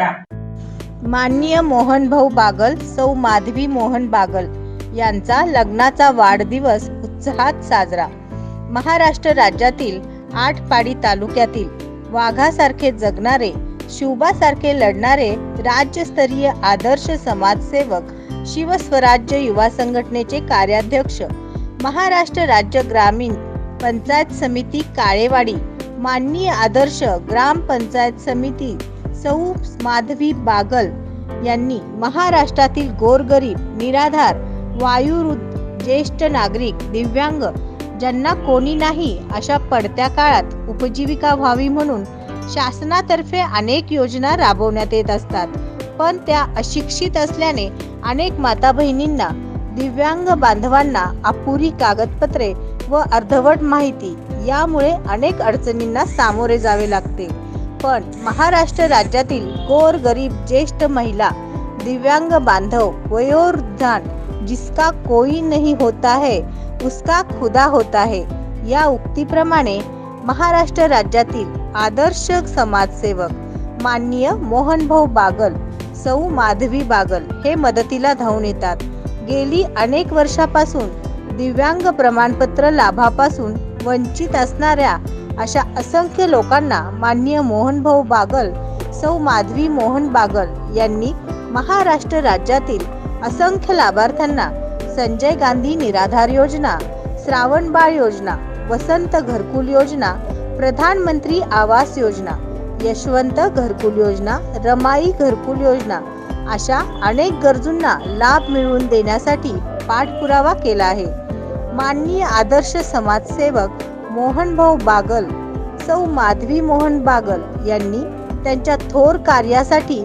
करा. माननीय मोहनभाऊ बागल सौ माधवी मोहन बागल यांचा लग्नाचा वाढदिवस उत्साहात साजरा. महाराष्ट्र राज्यातील आठ पाडी तालुक्यातील वाघासारखे जगणारे शिवबासारखे लढणारे राज्यस्तरीय आदर्श समाजसेवक शिवस्वराज्य युवा संघटनेचे कार्याध्यक्ष महाराष्ट्र राज्य ग्रामीण पंचायत समिती काळेवाडी माननीय आदर्श ग्राम पंचायत समिती सौ माधवी बागल यांनी महाराष्ट्रातील गोरगरीब निराधार वायुवृद्ध ज्येष्ठ नागरिक दिव्यांग ज्यांना कोणी नाही अशा पडत्या काळात उपजीविका व्हावी म्हणून शासनातर्फे अनेक योजना राबवण्यात येत असतात. पण त्या अशिक्षित असल्याने अनेक माता बहिणींना दिव्यांग बांधवांना अपुरी कागदपत्रे व अर्धवट माहिती यामुळे अनेक अडचणींना सामोरे जावे लागते. पण महाराष्ट्र राज्यातील गोर गरीब ज्येष्ठ महिला दिव्यांग बांधव वयोवृद्धान जिसका कोई नहीं होता है उसका खुदा होता है या उक्तीप्रमाणे महाराष्ट्र राज्यातील आदर्श समाजसेवक माननीय मोहनभाऊ बागल सौ माधवी बागल हे मदतीला धावून येतात. गेली अनेक वर्षापासून दिव्यांग प्रमाणपत्र लाभापासून वंचित असणाऱ्या अशा असंख्य लोकांना माननीय मोहनभाऊ बागल सौ माधवी मोहन बागल यांनी महाराष्ट्र राज्यातील असंख्य लाभार्थ्यांना संजय गांधी निराधार योजना श्रावणबाळ योजना वसंत घरकुल योजना प्रधानमंत्री आवास योजना यशवंत घरकुल योजना रमाई घरकुल योजना अशा अनेक गरजूंना लाभ मिळवून देण्यासाठी पाठपुरावा केला आहे. माननीय आदर्श समाजसेवक मोहनभाऊ बागल सौ माधवी मोहन बागल यांनी त्यांच्या थोर कार्यासाठी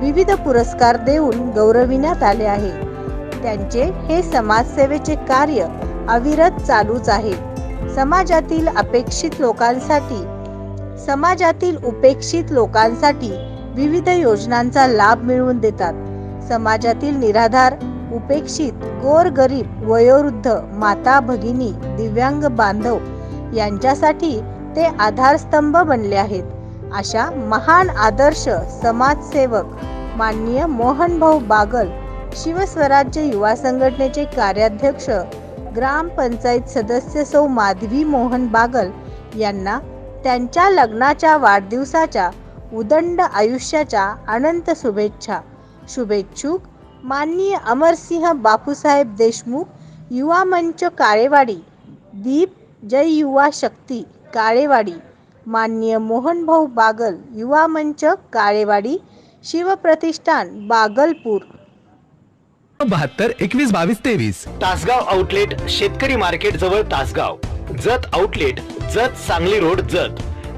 विविध पुरस्कार देऊन गौरविण्यात आले आहे. त्यांचे हे समाजसेवेचे कार्य अविरत चालूच आहे. समाजातील अपेक्षित लोकांसाठी समाजातील उपेक्षित लोकांसाठी विविध योजनांचा लाभ मिळवून देतात. समाजातील निराधार उपेक्षित गोर गरीब वयोवृद्ध माता भगिनी दिव्यांग बांधव यांच्यासाठी ते आधारस्तंभ बनले आहेत. अशा महान आदर्श समाजसेवक माननीय मोहनभाऊ बागल शिवस्वराज्य युवा संघटनेचे कार्याध्यक्ष ग्रामपंचायत सदस्य सौ माधवी मोहन बागल यांना त्यांच्या लग्नाच्या वाढदिवसाच्या उदंड आयुष्याच्या अनंत शुभेच्छा. शुभेच्छुक माननीय अमरसिंह बापूसाहेब देशमुख युवा मंच काळेवाडी दीप जय युवा शक्ती काळेवाडी. माननीय मोहनभाऊ बागल युवा मंच काळेवाडी. शिवप्रतिष्ठान बागलपूर. बहात्तर एकवीस बावीस तेवीस. तासगाव आउटलेट शेतकरी मार्केट जवळ Tasgaon. Jat outlet Jat Sangli road Jat.